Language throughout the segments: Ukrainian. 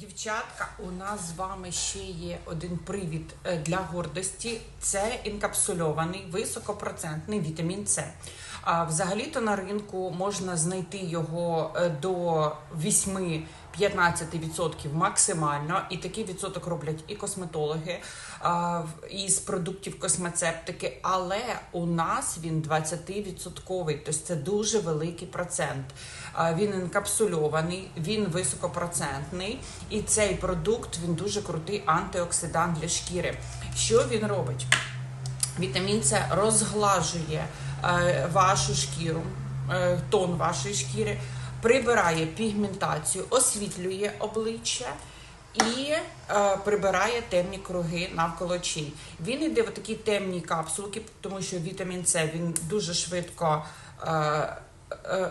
Дівчатка, у нас з вами ще є один привід е, для гордості: це інкапсульований високопроцентний вітамін С. Взагалі-то на ринку можна знайти його е, до 8 15% максимально, і такий відсоток роблять і косметологи із продуктів космецептики, але у нас він 20%, тобто це дуже великий процент. Він інкапсульований, він високопроцентний, і цей продукт він дуже крутий антиоксидант для шкіри. Що він робить? Вітамін це розглажує е, вашу шкіру, е, тон вашої шкіри прибирає пігментацію, освітлює обличчя і е, прибирає темні круги навколо очей. Він йде в такі темні капсулки, тому що вітамін С він дуже швидко. Е, е,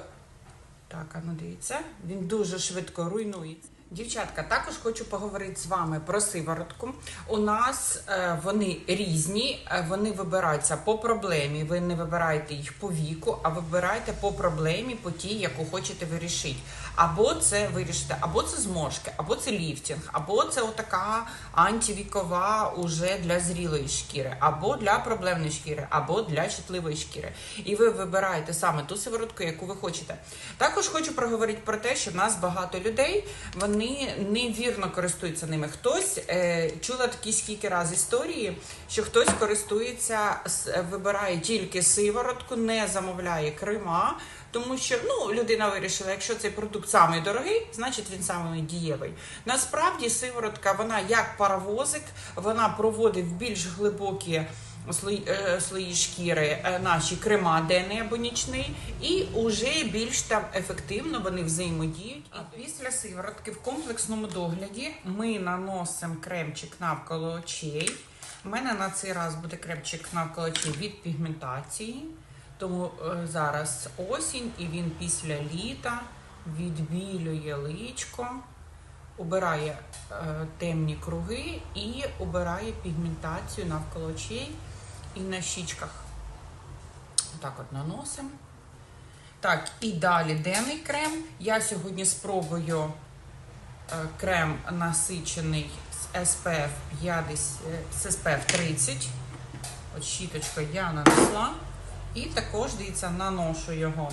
так, а ну дивіться, він дуже швидко руйнується. Дівчатка, також хочу поговорити з вами про сиворотку. У нас е, вони різні, е, вони вибираються по проблемі. Ви не вибираєте їх по віку, а вибираєте по проблемі, по тій, яку хочете вирішити. Або це вирішите, або це зморшки, або це ліфтінг, або це отака антивікова уже для зрілої шкіри, або для проблемної шкіри, або для чутливої шкіри. І ви вибираєте саме ту сиворотку, яку ви хочете. Також хочу проговорити про те, що в нас багато людей вони невірно користуються ними. Хтось е, чула такі скільки раз історії, що хтось користується, вибирає тільки сиворотку, не замовляє крема. Тому що ну людина вирішила, якщо цей продукт самий дорогий, значить він самий дієвий. Насправді сиворотка, вона як паровозик, вона проводить більш глибокі е, слої шкіри е, наші крема денний або нічний, і вже більш там ефективно вони взаємодіють. І після сиворотки в комплексному догляді ми наносимо кремчик навколо очей. У мене на цей раз буде кремчик навколо очей від пігментації. Тому е, зараз осінь, і він після літа відбілює личко, убирає е, темні круги і убирає пігментацію навколо очей і на щічках. Так от наносимо. Так, і далі денний крем. Я сьогодні спробую е, крем насичений з SPF 50, е, з SPF 30. От щіточка я нанесла. І також, дивіться, наношу його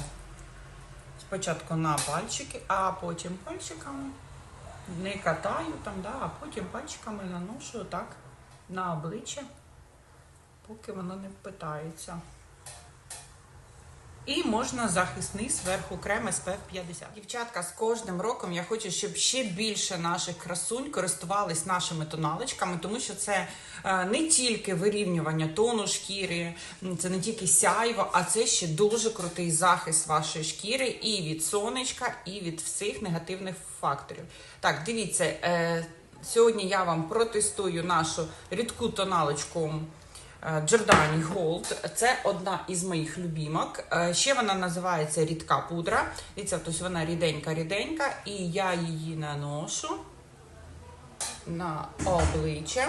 спочатку на пальчики, а потім пальчиками. Не катаю там, да, а потім пальчиками наношу так на обличчя, поки воно не впитається. І можна захисний зверху крем SPF 50. Дівчатка, з кожним роком я хочу, щоб ще більше наших красунь користувались нашими тоналочками, тому що це е, не тільки вирівнювання тону шкіри, це не тільки сяйво, а це ще дуже крутий захист вашої шкіри і від сонечка, і від всіх негативних факторів. Так, дивіться, е, сьогодні я вам протестую нашу рідку тоналочку. Е, Giordani Gold. Це одна із моїх любімок. Е, Ще вона називається рідка пудра. Дивіться, тобто вона ріденька-ріденька, і я її наношу на обличчя.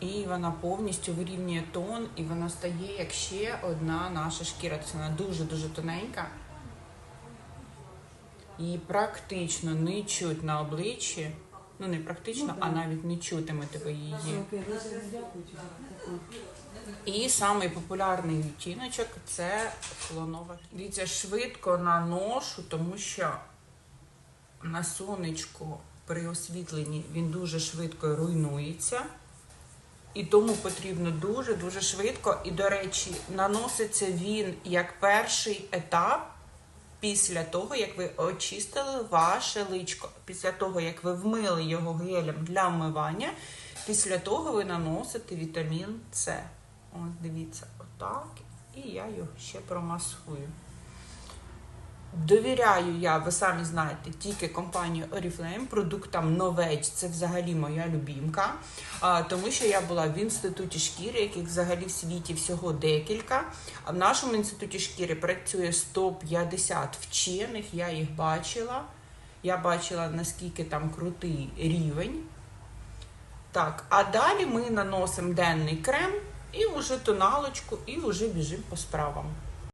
І вона повністю вирівнює тон, і вона стає як ще одна наша шкіра. Тобто вона дуже-дуже тоненька. Її практично не чуть на обличчі. Ну, не практично, а навіть не чутимете ви її. І самий популярний відтіночок це слонова. Дивіться, швидко наношу, тому що на сонечку при освітленні він дуже швидко руйнується. І тому потрібно дуже-дуже швидко. І, до речі, наноситься він як перший етап після того, як ви очистили ваше личко. Після того, як ви вмили його гелем для вмивання, після того ви наносите вітамін С. Ось дивіться, отак. І я його ще промасую. Довіряю я, ви самі знаєте, тільки компанію Oriflame, продуктам Новеч, це взагалі моя любімка, тому що я була в інституті шкіри, яких взагалі в світі всього декілька. А в нашому інституті шкіри працює 150 вчених, я їх бачила. Я бачила, наскільки там крутий рівень. Так, а далі ми наносимо денний крем і вже тоналочку, і вже біжимо по справам.